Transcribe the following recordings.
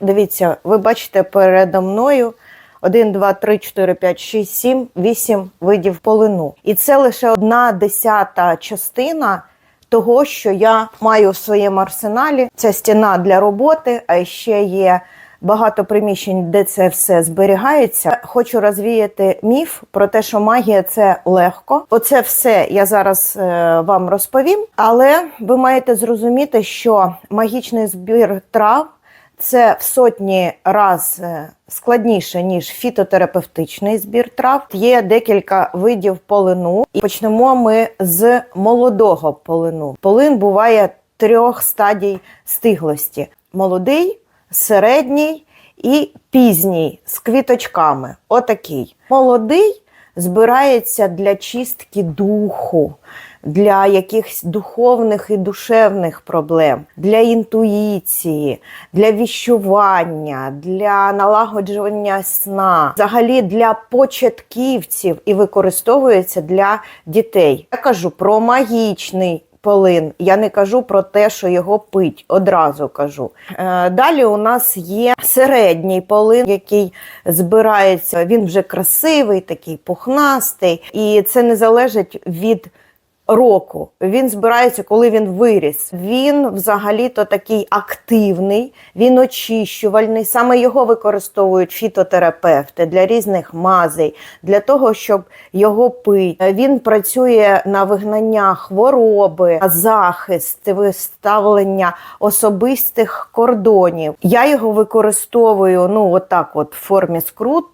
Дивіться, ви бачите передо мною 1, 2, 3, 4, 5, 6, 7, 8 видів полину. І це лише одна десята частина того, що я маю в своєму арсеналі. Це стіна для роботи, а ще є багато приміщень, де це все зберігається. Хочу розвіяти міф про те, що магія це легко. Оце все я зараз е, вам розповім. Але ви маєте зрозуміти, що магічний збір трав. Це в сотні раз е, складніше ніж фітотерапевтичний збір трав. Є декілька видів полину, і почнемо ми з молодого полину. Полин буває трьох стадій стиглості: молодий, середній і пізній з квіточками. Отакий. Молодий збирається для чистки духу, для якихось духовних і душевних проблем, для інтуїції, для віщування, для налагоджування сна, взагалі для початківців і використовується для дітей. Я кажу про магічний. Полин, я не кажу про те, що його пить, одразу кажу. Е, далі у нас є середній полин, який збирається. Він вже красивий, такий пухнастий, і це не залежить від року. Він збирається, коли він виріс. Він взагалі-то такий активний, він очищувальний. Саме його використовують фітотерапевти для різних мазей, для того, щоб його пити. Він працює на вигнання хвороби, на захист, виставлення особистих кордонів. Я його використовую ну, отак, от в формі скрут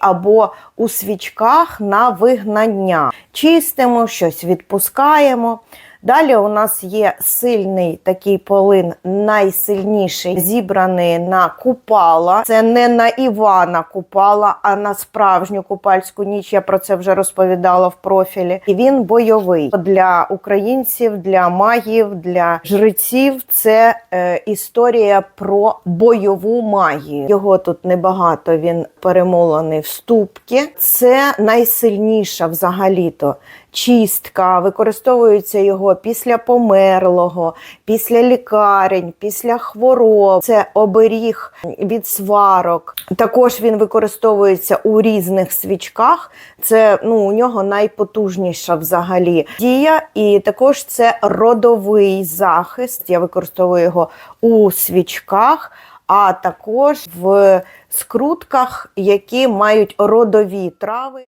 або у свічках на вигнання. Чистимо, щось відпускаємо. Далі у нас є сильний такий полин, найсильніший, зібраний на купала. Це не на Івана купала, а на справжню купальську ніч. Я про це вже розповідала в профілі. І він бойовий для українців, для магів, для жреців. Це е, історія про бойову магію. Його тут небагато. Він перемолений в ступки. Це найсильніша взагалі-то чистка, використовується його після померлого, після лікарень, після хвороб. Це оберіг від сварок. Також він використовується у різних свічках. Це ну, у нього найпотужніша взагалі дія, і також це родовий захист. Я використовую його у свічках. А також в скрутках, які мають родові трави.